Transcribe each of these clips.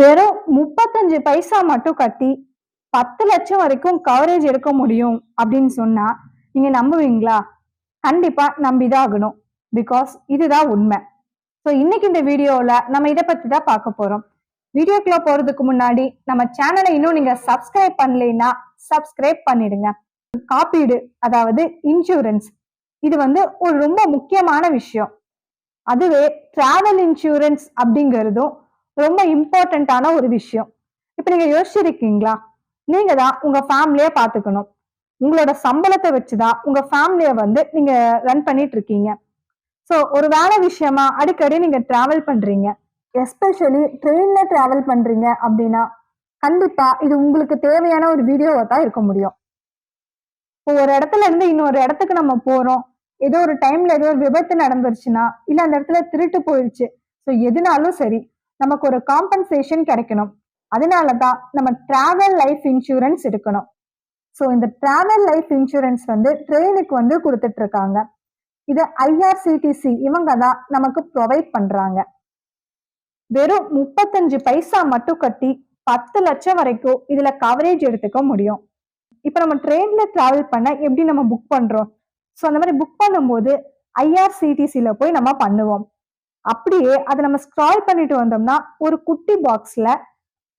வெறும் முப்பத்தஞ்சு பைசா மட்டும் கட்டி பத்து லட்சம் வரைக்கும் கவரேஜ் எடுக்க முடியும் அப்படின்னு சொன்னா நீங்க நம்புவீங்களா? கண்டிப்பா நம்பிதான் ஆகணும் பிகாஸ் இதுதான் உண்மை. ஸோ இன்னைக்கு இந்த வீடியோவில் நம்ம இதை பத்தி தான் பார்க்க போறோம். வீடியோக்குள்ள போறதுக்கு முன்னாடி நம்ம சேனலை இன்னும் நீங்க சப்ஸ்கிரைப் பண்ணலைன்னா சப்ஸ்கிரைப் பண்ணிடுங்க. காப்பீடு அதாவது இன்சூரன்ஸ் இது வந்து ஒரு ரொம்ப முக்கியமான விஷயம். அதுவே டிராவல் இன்சூரன்ஸ் அப்படிங்கிறதும் ரொம்ப இம்பார்ட்டண்ட்டான ஒரு விஷயம். இப்போ நீங்க யோசிச்சிருக்கீங்களா? நீங்க தான் உங்க ஃபேமிலியை பார்த்துக்கணும். உங்களோட சம்பளத்தை வச்சுதான் உங்க ஃபேமிலியை வந்து நீங்க ரன் பண்ணிட்டு இருக்கீங்க. ஸோ ஒரு வேலை விஷயமா அடிக்கடி நீங்க டிராவல் பண்றீங்க. எஸ்பெஷலி ட்ரெயின்ல டிராவல் பண்றீங்க அப்படின்னா கண்டிப்பா இது உங்களுக்கு தேவையான ஒரு வீடியோவா தான் இருக்க முடியும். இப்போ ஒரு இடத்துல இருந்து இன்னொரு இடத்துக்கு நம்ம போறோம். ஏதோ ஒரு டைம்ல ஏதோ ஒரு விபத்து நடந்துருச்சுன்னா இல்ல அந்த இடத்துல திருட்டு போயிடுச்சு ஸோ எதுனாலும் சரி நமக்கு ஒரு காம்பன்சேஷன் கிடைக்கணும். அதனால தான் நம்ம டிராவல் லைஃப் இன்சூரன்ஸ் எடுக்கணும். ஸோ இந்த டிராவல் லைஃப் இன்சூரன்ஸ் வந்து ட்ரெயினுக்கு வந்து கொடுத்துட்டு இருக்காங்க இது ஐஆர்சிடிசி இவங்க தான் நமக்கு ப்ரொவைட் பண்றாங்க. வெறும் முப்பத்தஞ்சு பைசா மட்டும் கட்டி பத்து லட்சம் வரைக்கும் இதுல கவரேஜ் எடுத்துக்க முடியும். இப்போ நம்ம ட்ரெயின்ல டிராவல் பண்ண எப்படி நம்ம புக் பண்றோம்? ஸோ அந்த மாதிரி புக் பண்ணும்போது ஐஆர்சிடிசியில போய் நம்ம பண்ணுவோம். அப்படியே அதை நம்ம ஸ்க்ரால் பண்ணிட்டு வந்தோம்னா ஒரு குட்டி பாக்ஸ்ல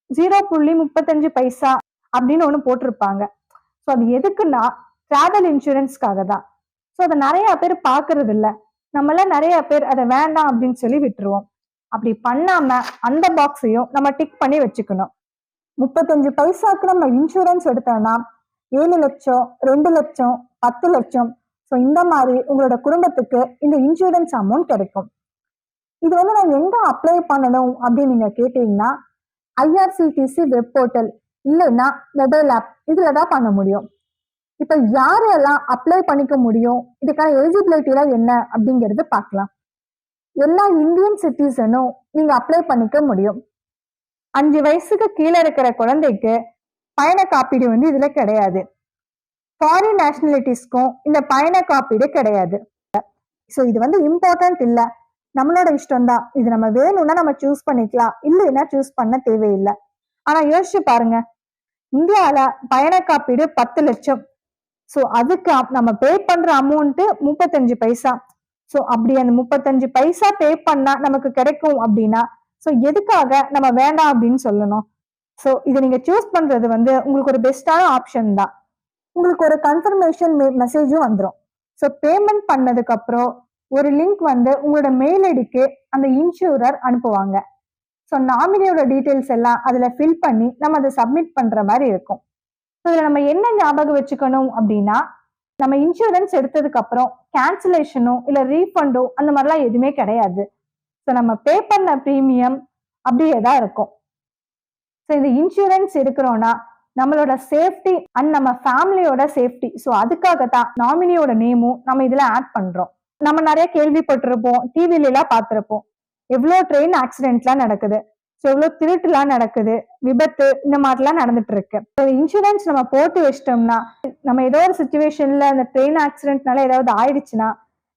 ஜீரோ புள்ளி முப்பத்தஞ்சு பைசா அப்படின்னு ஒன்று போட்டிருப்பாங்க. ஸோ அது எதுக்குன்னா டிராவல் இன்சூரன்ஸ்க்காக தான் ஸோ அதை நிறைய பேர் பார்க்கறது இல்ல. நம்மள நிறைய பேர் அதை வேண்டாம் அப்படின்னு சொல்லி விட்டுருவோம். அப்படி பண்ணாம அந்த பாக்ஸையும் நம்ம டிக் பண்ணி வச்சுக்கணும். முப்பத்தஞ்சு பைசாக்கு நம்ம இன்சூரன்ஸ் எடுத்தோம்னா ஏழு லட்சம் ரெண்டு லட்சம் பத்து லட்சம். ஸோ இந்த மாதிரி உங்களோட குடும்பத்துக்கு இந்த இன்சூரன்ஸ் அமௌண்ட் கிடைக்கும். இது வந்து நான் எங்க அப்ளை பண்ணணும் அப்படின்னு நீங்க கேட்டீங்கன்னா ஐஆர்சிடிசி வெப் போர்ட்டல் இல்லைன்னா மொபைல் ஆப் இதுல தான் பண்ண முடியும். இப்போ யாரெல்லாம் அப்ளை பண்ணிக்க முடியும்? இதுக்கான எலிஜிபிலிட்டிலாம் என்ன அப்படிங்கிறது பார்க்கலாம். எல்லா இந்தியன் சிட்டிசனும் நீங்க அப்ளை பண்ணிக்க முடியும். அஞ்சு வயசுக்கு கீழே இருக்கிற குழந்தைக்கு பயண காப்பீடு வந்து இதுல கிடையாது. ஃபாரின் நேஷனாலிட்டிஸ்க்கும் இந்த பயண காப்பீடு கிடையாது. ஸோ இது வந்து இம்பார்ட்டன்ட் இல்லை. நம்மளோட இஷ்டம் தான் இது நம்ம வேணும்னா நம்ம சூஸ் பண்ணிக்கலாம். இல்லைன்னா சூஸ் பண்ண தேவையில்லை. ஆனா யோசிச்சு பாருங்க. இந்தியால பயண காப்பீடு பத்து லட்சம். ஸோ அதுக்கு நம்ம பே பண்ற அமௌண்ட் முப்பத்தஞ்சு பைசா. ஸோ அப்படி அந்த முப்பத்தஞ்சு பைசா பே பண்ணா நமக்கு கிடைக்கும் அப்படின்னா ஸோ எதுக்காக நம்ம வேண்டாம் அப்படின்னு சொல்லணும்? ஸோ இதை நீங்க சூஸ் பண்றது வந்து உங்களுக்கு ஒரு பெஸ்டான ஆப்ஷன் தான். உங்களுக்கு ஒரு கன்ஃபர்மேஷன் மெசேஜும் வந்துடும் ஸோ பேமெண்ட் பண்ணதுக்கு அப்புறம் ஒரு லிங்க் வந்து உங்களோட மெயில் ஐடிக்கு அந்த இன்சூரர் அனுப்புவாங்க. ஸோ நாமினியோட டீட்டெயில்ஸ் எல்லாம் அதில் ஃபில் பண்ணி நம்ம அதை சப்மிட் பண்ணுற மாதிரி இருக்கும். ஸோ இதில் நம்ம என்ன ஞாபகம் வச்சுக்கணும் அப்படின்னா நம்ம இன்சூரன்ஸ் எடுத்ததுக்கு அப்புறம் கேன்சலேஷனோ இல்லை ரீஃபண்டோ அந்த மாதிரிலாம் எதுவுமே கிடையாது. ஸோ நம்ம பே பண்ண ப்ரீமியம் அப்படியே தான் இருக்கும். ஸோ இந்த இன்சூரன்ஸ் எடுக்கிறோன்னா நம்மளோட சேஃப்டி அண்ட் நம்ம ஃபேமிலியோட சேஃப்டி ஸோ அதுக்காக தான் நாமினியோட நேமும் நம்ம இதில் ஆட் பண்ணுறோம் நம்ம நிறைய கேள்விப்பட்டிருப்போம். டிவில எல்லாம் பார்த்திருப்போம். எவ்வளோ ட்ரெயின் ஆக்சிடென்ட்லாம் நடக்குது. ஸோ எவ்வளோ திருட்டுலாம் நடக்குது. விபத்து இந்த மாதிரிலாம் நடந்துட்டு இருக்கு இன்சூரன்ஸ் நம்ம போட்டு வச்சிட்டோம்னா நம்ம ஏதோ ஒரு சுச்சுவேஷன்ல அந்த ட்ரெயின் ஆக்சிடென்ட்னால ஏதாவது ஆயிடுச்சுன்னா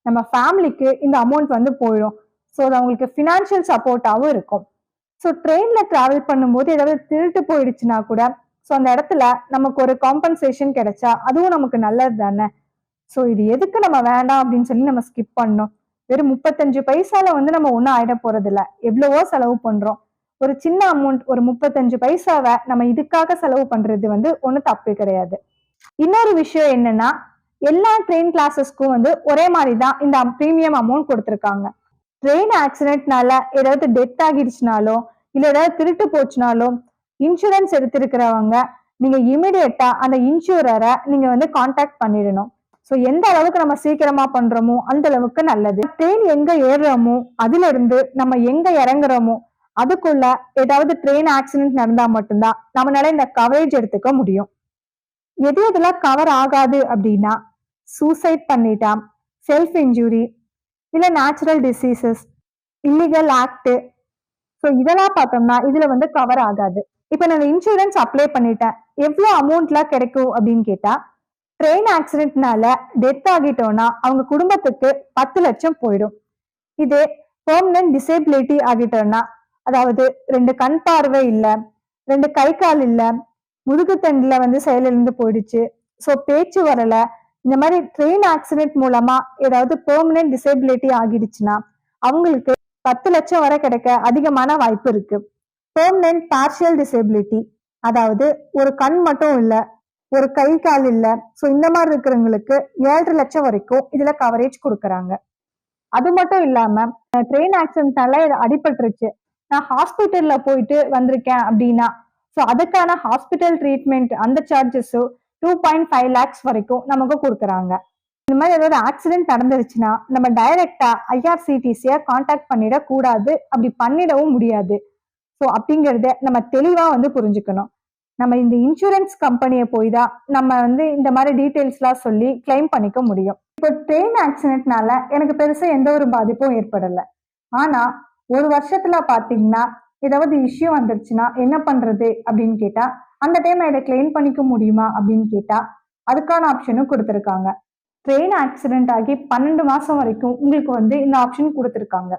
நம்ம ஃபேமிலிக்கு இந்த அமௌண்ட் வந்து போயிடும். ஸோ அது அவங்களுக்கு ஃபினான்ஷியல் சப்போர்ட்டாகவும் இருக்கும். ஸோ ட்ரெயின்ல டிராவல் பண்ணும்போது ஏதாவது திருட்டு போயிடுச்சுன்னா கூட ஸோ அந்த இடத்துல நமக்கு ஒரு காம்பன்சேஷன் கிடைச்சா அதுவும் நமக்கு நல்லது தானே? ஸோ இது எதுக்கு நம்ம வேண்டாம் அப்படின்னு சொல்லி நம்ம ஸ்கிப் பண்ணோம். வெறும் முப்பத்தஞ்சு பைசால வந்து நம்ம ஒன்றும் ஆயிட போறது எவ்வளவோ செலவு பண்றோம். ஒரு சின்ன அமௌண்ட் ஒரு முப்பத்தஞ்சு பைசாவை நம்ம இதுக்காக செலவு பண்றது வந்து ஒன்றும் தப்பு கிடையாது. இன்னொரு விஷயம் என்னன்னா எல்லா ட்ரெயின் கிளாஸஸ்க்கும் வந்து ஒரே மாதிரி தான் இந்த ப்ரீமியம் அமௌண்ட் கொடுத்துருக்காங்க. ட்ரெயின் ஆக்சிடென்ட்னால ஏதாவது டெத் ஆகிடுச்சுனாலோ இல்லை ஏதாவது திருட்டு போச்சுனாலோ இன்சூரன்ஸ் எடுத்திருக்கிறவங்க நீங்க இமிடியட்டா அந்த இன்சூரரை நீங்க வந்து காண்டாக்ட் பண்ணிடணும். ஸோ எந்த அளவுக்கு நம்ம சீக்கிரமா பண்றோமோ அந்த அளவுக்கு நல்லது. ட்ரெயின் எங்க ஏறுறோமோ அதுல இருந்து நம்ம எங்க இறங்குறோமோ அதுக்குள்ள ஏதாவது ட்ரெயின் ஆக்சிடென்ட் நடந்தா மட்டும்தான் நம்மளால இந்த கவரேஜ் எடுத்துக்க முடியும். எது எதெல்லாம் கவர் ஆகாது அப்படின்னா சூசைட் பண்ணிட்டா செல்ஃப் இன்ஜுரி இல்ல natural diseases illegal act so இதெல்லாம் பார்த்தோம்னா இதுல வந்து கவர் ஆகாது. இப்போ நான் இன்சூரன்ஸ் அப்ளை பண்ணிட்டேன். எவ்வளோ அமௌண்ட்லாம் கிடைக்கும் அப்படின்னு கேட்டா ட்ரெயின் ஆக்சிடென்ட்னால டெத் ஆகிட்டோம்னா அவங்க குடும்பத்துக்கு பத்து லட்சம் போயிடும். இதே பெர்மனன்ட் டிசேபிலிட்டி ஆகிட்டோம்னா அதாவது ரெண்டு கண் பார்வை இல்ல ரெண்டு கை கால் இல்ல முதுகுத்தண்டுல வந்து செயலிழந்து போயிடுச்சு. ஸோ பேச்சு வரல. இந்த மாதிரி ட்ரெயின் ஆக்சிடென்ட் மூலமா ஏதாவது பெர்மனன்ட் டிசேபிலிட்டி ஆகிடுச்சுன்னா அவங்களுக்கு பத்து லட்சம் வரை கிடைக்க அதிகமான வாய்ப்பு இருக்கு. பெர்மனன்ட் பார்ஷியல் டிசேபிலிட்டி அதாவது ஒரு கண் மட்டும் இல்ல ஒரு கை கால் இல்ல. ஸோ இந்த மாதிரி இருக்கிறவங்களுக்கு ஏழரை லட்சம் வரைக்கும் இதுல கவரேஜ் கொடுக்குறாங்க. அது மட்டும் இல்லாம ட்ரெயின் ஆக்சிடென்ட்னால அடிபட்டுருச்சு. நான் ஹாஸ்பிட்டல்ல போயிட்டு வந்திருக்கேன் அப்படின்னா ஸோ அதுக்கான ஹாஸ்பிட்டல் ட்ரீட்மெண்ட் அந்த சார்ஜஸும் டூ பாயிண்ட் ஃபைவ் லேக்ஸ் வரைக்கும் நமக்கு கொடுக்குறாங்க. இந்த மாதிரி ஏதாவது ஆக்சிடென்ட் நடந்துருச்சுன்னா நம்ம டைரக்டா ஐஆர்சிடிசியை காண்டாக்ட் பண்ணிடக்கூடாது அப்படி பண்ணிடவும் முடியாது. ஸோ அப்படிங்கிறத நம்ம தெளிவா வந்து புரிஞ்சுக்கணும். நம்ம இந்த இன்சூரன்ஸ் கம்பெனியை போய் தான் நம்ம வந்து இந்த மாதிரி டீட்டெயில்ஸ்லாம் சொல்லி கிளைம் பண்ணிக்க முடியும். இப்போ ட்ரெயின் ஆக்சிடென்ட்னால எனக்கு பெருசாக எந்த ஒரு பாதிப்பும் ஏற்படலை. ஆனால் ஒரு வருஷத்துல பார்த்தீங்கன்னா ஏதாவது இஷ்யூ வந்துருச்சுன்னா என்ன பண்ணுறது அப்படின்னு கேட்டால் அந்த டைம் இதை கிளைம் பண்ணிக்க முடியுமா அப்படின்னு கேட்டால் அதுக்கான ஆப்ஷனும் கொடுத்துருக்காங்க. ட்ரெயின் ஆக்சிடென்ட் ஆகி பன்னெண்டு மாதம் வரைக்கும் உங்களுக்கு வந்து இந்த ஆப்ஷன் கொடுத்துருக்காங்க.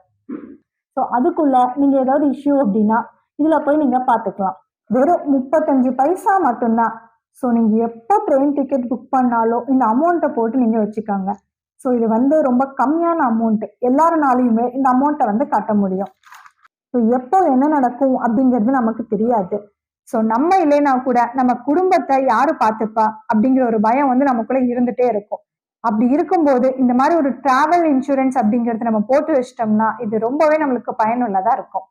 ஸோ அதுக்குள்ள நீங்கள் ஏதாவது இஷ்யூ அப்படின்னா இதில் போய் நீங்கள் பார்த்துக்கலாம் வெறும் முப்பத்தஞ்சு பைசா மட்டும்தான். ஸோ நீங்கள் எப்போ ட்ரெயின் டிக்கெட் புக் பண்ணாலும் இந்த அமௌண்ட்டை போட்டு நீங்கள் வச்சுக்கோங்க. ஸோ இது வந்து ரொம்ப கம்மியான அமௌண்ட்டு எல்லாருனாலையுமே இந்த அமௌண்ட்டை வந்து கட்ட முடியும். ஸோ எப்போ என்ன நடக்கும் அப்படிங்கிறது நமக்கு தெரியாது. ஸோ நம்ம இல்லைனா கூட நம்ம குடும்பத்தை யாரு பார்த்துப்பா அப்படிங்கிற ஒரு பயம் வந்து நமக்குள்ள இருந்துட்டே இருக்கும். அப்படி இருக்கும்போது இந்த மாதிரி ஒரு டிராவல் இன்சூரன்ஸ் அப்படிங்கிறது நம்ம போட்டு வச்சிட்டோம்னா இது ரொம்பவே நம்மளுக்கு பயனுள்ளதா இருக்கும்.